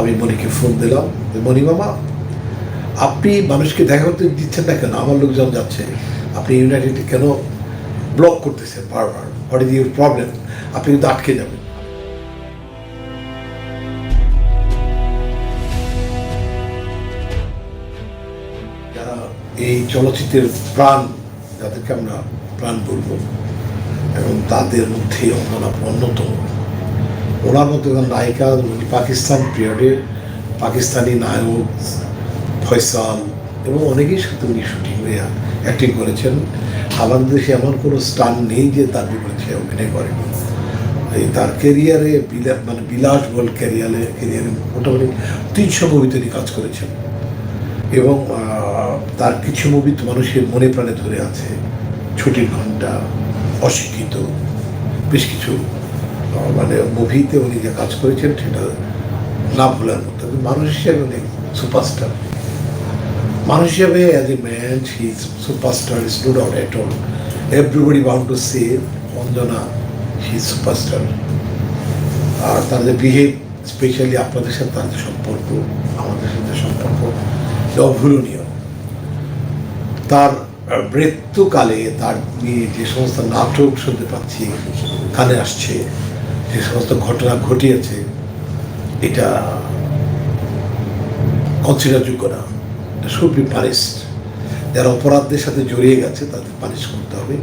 আমি মনিকে ফোন দিলাম মনি মামা, আপনি মানুষকে দেখা করতে দিচ্ছেন না কেন? আমার লোকজন যাচ্ছে। আপনি ইউনাইটেড কেন ব্লক করতেছেন বারবার? হোয়াট ইজ ইউর প্রবলেম আপনি কিন্তু আটকে যাবেন। এই চলচ্চিত্রের প্রাণ যাদেরকে আমরা প্রাণ বলব। এবং তাদের মধ্যে অন্যতম ওনার মতো নায়িকা পাকিস্তান পিরিয়ডের পাকিস্তানি নায়ক, ফয়সাল এবং অনেকেই সাথে উনি শুটিং অ্যাক্টিং করেছেন। আমাদের দেশে এমন কোনো স্টান নেই যে তার বিপরীতে অভিনয় করেন এই তার ক্যারিয়ারে বিলাস মানে বিলাসবহুল ক্যারিয়ারে ক্যারিয়ারে মোটামুটি তিনশো মুভি তিনি কাজ করেছেন। এবং তার কিছু মুভি তো মানুষের মনে প্রাণে ধরে আছে। ছুটির ঘণ্টা অশিক্ষিত, বেশ কিছু মানে মুভিতে উনি যে কাজ করেছেন, সেটা না ভোলার মতো। মানুষ হিসেবে উনি সুপারস্টার মানুষ হিসেবে as a man he superstar is no doubt at all everybody bound to say Anjana he superstar আর তার যে বিহেভ স্পেশালি আপনাদের সাথে তার যে সম্পর্ক, আমাদের সাথে সম্পর্ক অভুলনীয়। তার মৃত্যুকালে তার নিয়ে যে সমস্ত নাটক শুনতে পাচ্ছি কানে আসছে। যে সমস্ত ঘটনা ঘটিয়েছে এটা কনসিডারযোগ্য না। শুড বি পানিশড যারা অপরাধদের সাথে জড়িয়ে গেছে তাদের পানিশ করতে হবে।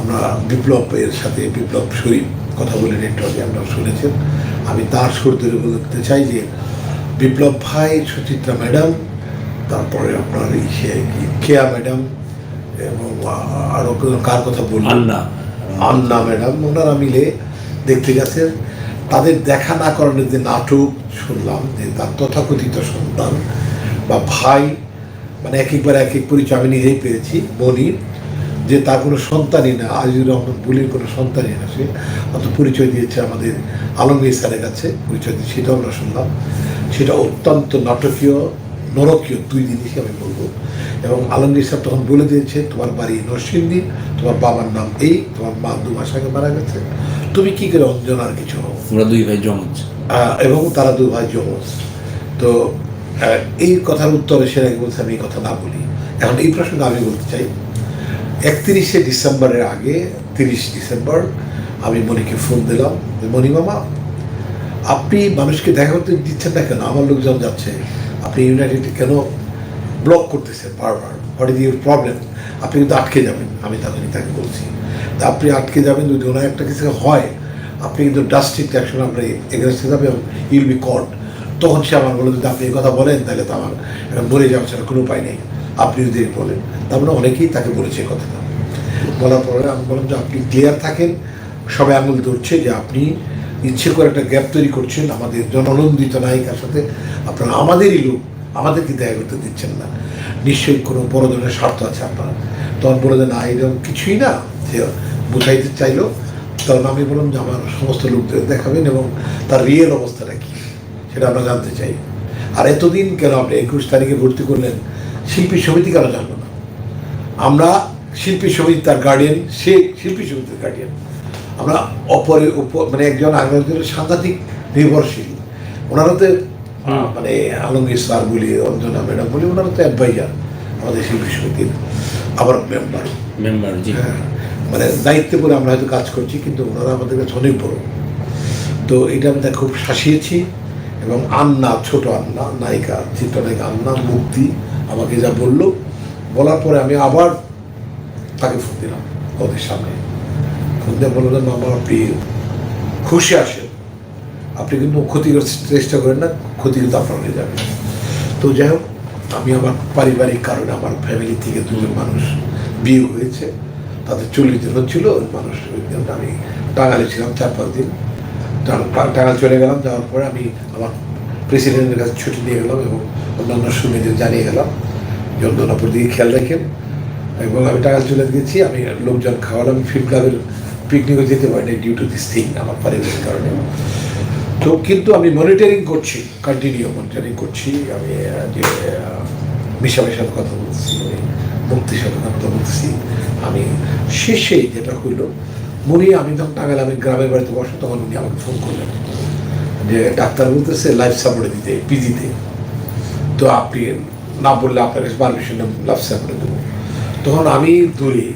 আমরা বিপ্লবের সাথে বিপ্লব শরীফ কথা বলে নেটওয়ার্কে আমরা শুনেছেন। আমি তার সুর ধরে বলতে চাই যে বিপ্লব ভাই সুচিত্রা ম্যাডাম তারপরে আপনার কি কেয়া ম্যাডাম এবং আরও কার কথা বললেন আন্না। আন্না ম্যাডাম ওনারা মিলে দেখতে গেছেন তাদের দেখা না করানোর যে নাটক শুনলাম, যে তার তথাকথিত সন্তান বা ভাই মানে এক একবার এক এক পরিচয় আমি নিজেই পেয়েছি মনির যে তার কোনো সন্তানই না, আজিজুর রহমান বুলির কোনো সন্তানই না সে। অত পরিচয় দিয়েছে আমাদের আলমগীর স্যারের কাছে, পরিচয় দিয়ে সেটাও আমরা শুনলাম। সেটা অত্যন্ত নাটকীয়, নরকীয় দুই জিনিসই আমি বলব। এবং আলমগীর স্যার তখন বলে দিয়েছে, তোমার বাড়ি নরসিংদী, তোমার বাবার নাম এই, তোমার মা দু মাস আগে মারা গেছে। তুমি কি করে অঞ্জনার কিছু হও ওরা দুই ভাই জমজ। এবং তারা দুই ভাই যমজ তো এই কথার উত্তরে সে আগে বলছে আমি এই কথা না বলি। এখন এই প্রসঙ্গে আমি বলতে চাই। একত্রিশে ডিসেম্বরের আগে তিরিশ ডিসেম্বর আমি মনিকে ফোন দিলাম যে, মনি মামা আপনি মানুষকে দেখা করতে দিচ্ছেন না কেন? আমার লোকজন যাচ্ছে। আপনি ইউনাইটেড কেন ব্লক করতেছেন বারবার? হোয়াট ইজ ইউর প্রবলেম আপনি কিন্তু আটকে যাবেন। আমি তখনই তাকে বলছি। আপনি আটকে যাবেন যদি ওনার একটা কিছু হয়, আপনি কিন্তু ডাস্টিক অ্যাকশন আপনি এগেনস্টে যাবে এবং বি কট তখন সে আমার বলে, যদি আপনি এই কথা বলেন, তাহলে তো আমার মরে যাওয়া ছাড়া কোনো উপায় নেই। আপনি যদি বলেন, তার মানে অনেকেই তাকে বলেছে এই কথাটা। বলার পরে আমি বললাম যে, আপনি ক্লিয়ার থাকেন, সবাই আঙুল ধরছে যে আপনি ইচ্ছে করে একটা গ্যাপ তৈরি করছেন, আমাদের জননন্দিত নায়িকার সাথে আপনারা আমাদেরই লোক, আমাদেরকে দেখা করতে দিচ্ছেন না। নিশ্চয়ই কোনো বড় ধরনের স্বার্থ আছে আপনারা। তখন বলে যে, না, এরকম কিছুই না। বুঝাইতে চাইলো। তখন আমি বললাম যে আমার সমস্ত লোকদের দেখাবেন এবং তার রিয়েল অবস্থাটা কী সেটা আমরা জানতে চাই। আর এতদিন কেন আপনি একুশ তারিখে ভর্তি করলেন? শিল্পী সমিতি কেন জানব না? আমরা শিল্পী সমিতি তার গার্ডিয়ান সে শিল্পী সমিতির গার্ডিয়ান আমরা অপরে মানে একজন আরেকজনের সাংঘাতিক নির্ভরশীল। ওনারা তো আহ, মানে আলমগীর স্যার বলি অঞ্জনা ম্যাডাম বলি ওনারা তো অ্যাডভাইজার আমাদের শিল্পী সমিতির আবার মেম্বার মেম্বার জি। হ্যাঁ, মানে দায়িত্বে করে আমরা হয়তো কাজ করছি, কিন্তু ওনারা আমাদের কাছে অনেক বড়। তো এটা আমি তাকে খুব শাসিয়েছি এবং আন্না, ছোট আন্না, নায়িকা, চিত্রনায়িকা আন্না, মুক্তি আমাকে যা বলল, বলার পরে আমি আবার তাকে ফোন দিলাম ওদের সামনে। ফোন দিয়ে বললাম আমার আপনি খুশি আসেন আপনি কিন্তু ক্ষতি করার চেষ্টা করেন না ক্ষতি কিন্তু আপনার হয়ে যাবে। তো যাই হোক, আমি আমার পারিবারিক কারণে আমার ফ্যামিলি থেকে দুজন মানুষ বিয়ে হয়েছে। তাদের চল্লিশ দিন হচ্ছিল মানুষ আমি টাঙ্গালে ছিলাম চার পাঁচ দিন। টাং- টাঙ্গাল চলে গেলাম, যাওয়ার পরে আমি আমার প্রেসিডেন্টের কাছে ছুটি নিয়ে গেলাম এবং অন্যান্য সুমেদের জানিয়ে গেলাম, যে অন্যনাপুর দিকে খেয়াল রাখেন। এবং আমি টাঙ্গাল চলে গেছি, আমি লোকজন খাওয়ালাম ফিল্ম ক্লাবের পিকনিকও যেতে পারিনি ডিউ টু দিস থিং আমার পারিবারিক কারণে। তো কিন্তু আমি মনিটরিং করছি কন্টিনিউ মনিটরিং করছি, আমি যে সাথে কথা বলছি মুক্তির সাথে কথা বলছি আমি শেষে যেটা হইল, মনি আমি যখন টাঙ্গাইল আমি গ্রামের বাড়িতে বসে, তখন উনি আমাকে ফোন করলেন যে, ডাক্তার বলতেছে লাইফ সাপোর্টে দিতে পিজিতে তো। আপনি না বললে আপনার কাছে পারমিশন লাইফ সাপোর্টে দেবো। তখন আমি দূরে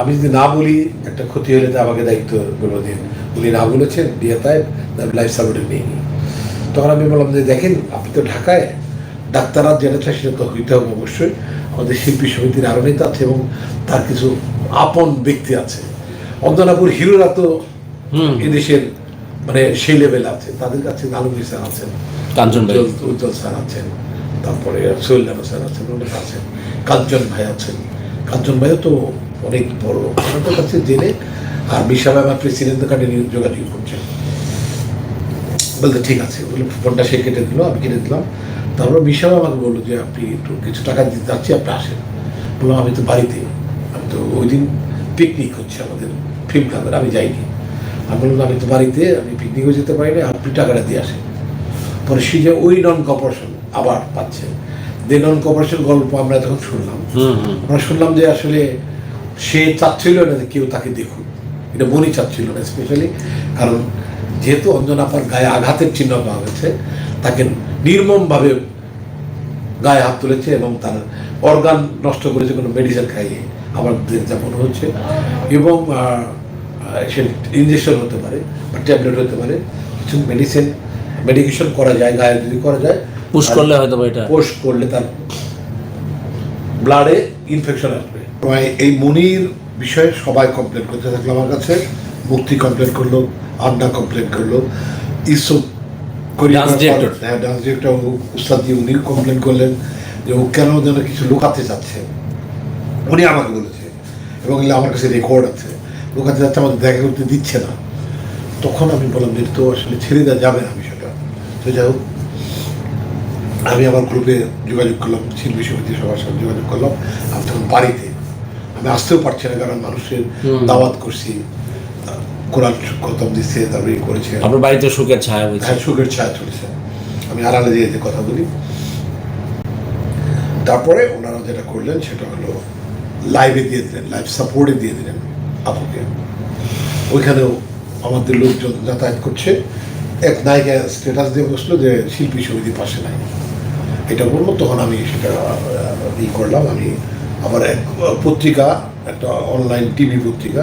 আমি যদি না বলি, একটা ক্ষতি হলে তো আমাকে দায়িত্ব বলে দিন উনি না বলেছেন, বিয়ে তাই লাইফ সাপোর্টে নিয়ে তখন আমি বললাম যে, দেখেন, আপনি তো ঢাকায় ডাক্তাররা যেটা চায় সেটা তো হইতে হবে অবশ্যই। আমাদের শিল্পী সমিতির আরও নেতা আছে এবং তার কিছু আপন ব্যক্তি আছে। অন্দনাপুর হিরোরা তো। এদেশের মানে সেই লেভেল আছে। তাদের কাছে আলমগীর স্যার আছেন। কাঞ্চন ভাই। উজ্জ্বল স্যার আছেন। তারপরে সোহেল রানা স্যার আছেন অনেক আছেন কাঞ্চন ভাই আছেন। কাঞ্চন ভাইও তো অনেক বড়। ওনাদের কাছে জেনে আর বিশাল আমার প্রেসিডেন্ট কার্ডে যোগাযোগ করছেন। বলতে ঠিক আছে বলে ফোনটা সে কেটে দিল আমি কেটে দিলাম। তারপর বিশাল আমাকে বলল যে আপনি একটু কিছু টাকা দিতে যাচ্ছি আপনি আসেন। বললাম আমি তো বাড়িতে আমি তো ওই দিন পিকনিক হচ্ছে আমাদের ফিল্ম ক্লাবের আমি যাইনি। আমি বললাম আমি তো বাড়িতে আমি পিকনিকও যেতে পারি না আপনি টাকাটা দিয়ে আসেন। পরে সে যে ওই নন কপারেশন আবার পাচ্ছে। যে নন কপারেশন গল্প আমরা তখন শুনলাম আমরা শুনলাম যে আসলে সে চাচ্ছিল না যে কেউ তাকে দেখুক। এটা মনই চাচ্ছিল না স্পেশালি কারণ যেহেতু অঞ্জনাপার গায়ে আঘাতের চিহ্ন পাওয়া গেছে তাকে নির্মমভাবে গায়ে হাত তুলেছে এবং তার অর্গান নষ্ট করেছে কোনো মেডিসিন খাইয়ে আবার যা মনে হচ্ছে এবং সে ইঞ্জেকশন হতে পারে বা ট্যাবলেট হতে পারে কিছু মেডিসিন মেডিকেশন করা যায় গায়ে যদি করা যায় পুশ করলে হয়তো এটা। পোস্ট করলে তার ব্লাডে ইনফেকশন আসবে। এই মনির বিষয়ে সবাই কমপ্লেন করতে থাকল আমার কাছে। মুক্তি কমপ্লেন করল আন্না কমপ্লেন করল। ইসব হ্যাঁ ডান্স ডিরেক্টর উস্তাদ দিয়ে উনি কমপ্লেন করলেন যে ও কেন যেন কিছু লুকাতে চাচ্ছে উনি আমাকে বলেছে এবং আমার কাছে রেকর্ড আছে। লুকাতে যাচ্ছে আমাদের দেখা করতে দিচ্ছে না। তখন আমি বললাম যে তো আসলে ছেড়ে দেওয়া যাবে না বিষয়টা। তো যাই হোক আমি আমার গ্রুপে যোগাযোগ করলাম শিল্পী সমিতি সবার সাথে যোগাযোগ করলাম। আমি তখন বাড়িতে আমি আসতেও পারছি না কারণ মানুষের দাওয়াত করছি। কোরআন খতম দিচ্ছে তারপরে করেছে। আপনার বাড়িতে সুখের ছায়া হয়েছে হ্যাঁ সুখের ছায়া চলছে। আমি আড়ালে দিয়ে কথা বলি। তারপরে ওনারা যেটা করলেন সেটা হলো লাইভে দিয়ে দিলেন লাইভ সাপোর্টে দিয়ে দিলেন আপুকে। ওইখানেও আমাদের লোকজন যাতায়াত করছে। এক নায়িকা স্ট্যাটাস দিয়ে বসল যে শিল্পী সমিতি পাশে নাই। এটা বলল তখন আমি সেটা ই করলাম। আমি আমার এক পত্রিকা একটা অনলাইন টিভি পত্রিকা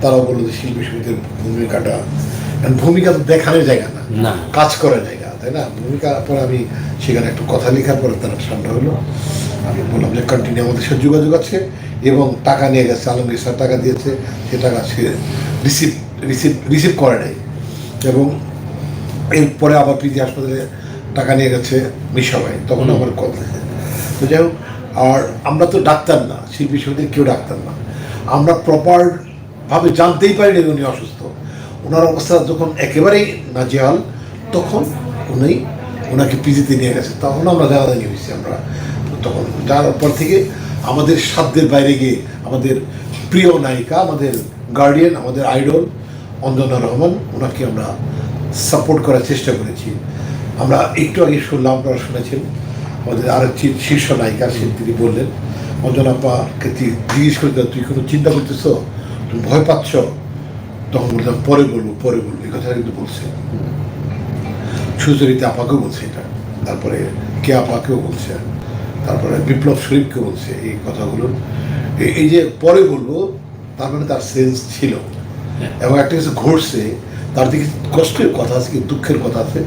তারাও বলল যে শিল্পী সমিতির ভূমিকাটা ভূমিকা তো দেখানোর জায়গা না কাজ করার জায়গা তাই না? ভূমিকা পরে আমি সেখানে একটু কথা লেখার পরে তারা ঠান্ডা হলো। আমি বললাম যে কন্টিনিউ আমাদের সাথে যোগাযোগ আছে এবং টাকা নিয়ে গেছে আলমগীর স্যার টাকা দিয়েছে সে টাকা সে রিসিভ রিসিভ রিসিভ করে নাই। এবং এরপরে আবার পিজি হাসপাতালে টাকা নিয়ে গেছে মিশাবাই তখন আমার কল থেকে তো যাই হোক আর আমরা তো ডাক্তার না শিল্পী সমিতির কেউ ডাক্তার না। আমরা প্রপার ভাবে জানতেই পারিনি উনি অসুস্থ। ওনার অবস্থা যখন একেবারেই নাজেহাল, তখন উনি ওনাকে পিজিতে নিয়ে গেছে। তখন আমরা জানাজানি হয়েছি আমরা। তখন যাওয়ার পর থেকে আমাদের সাধ্যের বাইরে গিয়ে আমাদের প্রিয় নায়িকা, আমাদের গার্ডিয়ান আমাদের আইডল অঞ্জনা রহমান, ওনাকে আমরা সাপোর্ট করার চেষ্টা করেছি। আমরা একটু আগে শুনলাম, আপনারা শুনেছেন, আমাদের আরেকটি শীর্ষ নায়িকা, সে তিনি বললেন, অঞ্জনা আপাকে তি- জিজ্ঞেস করে তুই কোনো চিন্তা করতেছ? তুমি ভয় পাচ্ছ তখন বললাম পরে বলব পরে বলব। এই কথাটা কিন্তু বলছে। সুচরিতা আপাকেও বলছে এটা। তারপরে কে আপাকেও বলছে। তারপরে বিপ্লব শরীফকে বলছে এই কথাগুলো। এই- এই যে পরে বলব তার মানে তার সেন্স ছিল। এবং একটা কিছু ঘটছে তার দিকে কষ্টের কথা আছে কি দুঃখের কথা আছে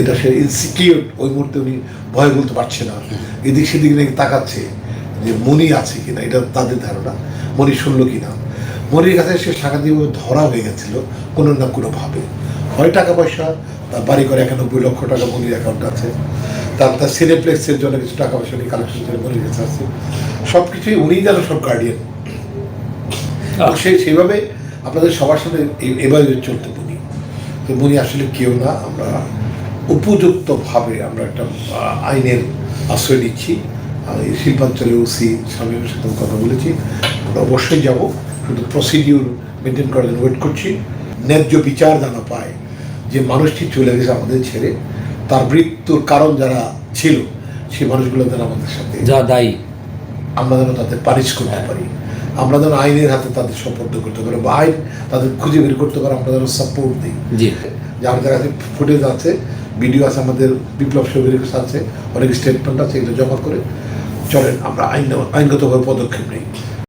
এটা সে ইনসিকিউর ওই মুহূর্তে উনি ভয় বলতে পারছে না। এদিক সেদিক নাকি তাকাচ্ছে যে মনি আছে কিনা এটা তাদের ধারণা। মনি শুনলো কিনা? মনির কাছে সে সাংঘাতিকভাবে ধরা হয়ে গেছিল কোনো না কোনোভাবে। হয় টাকা পয়সা তার বাড়ি করে একানব্বই লক্ষ টাকা মনির অ্যাকাউন্ট আছে। তার তার সিনেপ্লেক্সের জন্য কিছু টাকা পয়সা নিয়ে কালেকশন করে মনির কাছে আছে। সব কিছুই উনিই যেন সব গার্ডিয়ান সেই সেইভাবে আপনাদের সবার সাথে এভাবে চলতে বলি তো মুনি আসলে কেউ না আমরা উপযুক্তভাবে আমরা একটা আইনের আশ্রয় নিচ্ছি। শিল্পাঞ্চলে ওসি স্বামীর সাথে কথা বলেছি। আমরা অবশ্যই যাব। শুধু প্রসিডিউর মেনটেন করার জন্য ওয়েট করছি। ন্যায্য বিচার যেন পায়। যে মানুষটি চলে গেছে আমাদের ছেড়ে তার মৃত্যুর কারণ যারা ছিল সেই মানুষগুলো যেন আমাদের সাথে যা দায়ী। আমরা যেন তাদের পারিশ করতে পারি। আমরা যেন আইনের হাতে তাদের সম্পর্ক করতে পারি বা আইন তাদের খুঁজে বের করতে পারি আমরা যেন সাপোর্ট দিই। যে আমাদের কাছে ফুটেজ আছে ভিডিও আছে আমাদের বিপ্লব সবির আছে অনেক স্টেটমেন্ট আছে এগুলো জমা করে চলেন আমরা আইন আইনগতভাবে পদক্ষেপ নিই।